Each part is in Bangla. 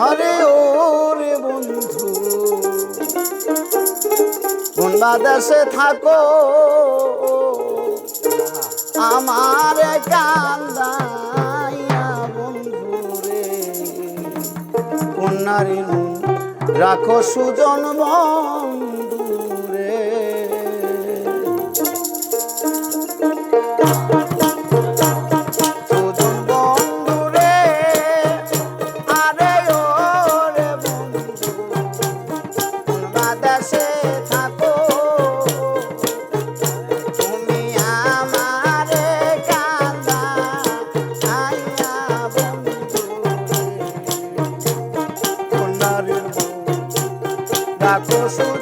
হরে ও রে বন্ধু কোন বাদেশে থাকো। আমার কান্দাইয়া বন্ধু রে। কোন নারী রাখো সুজন মন। so.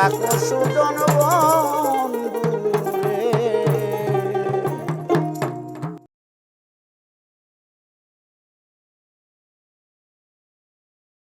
রাখো সুজন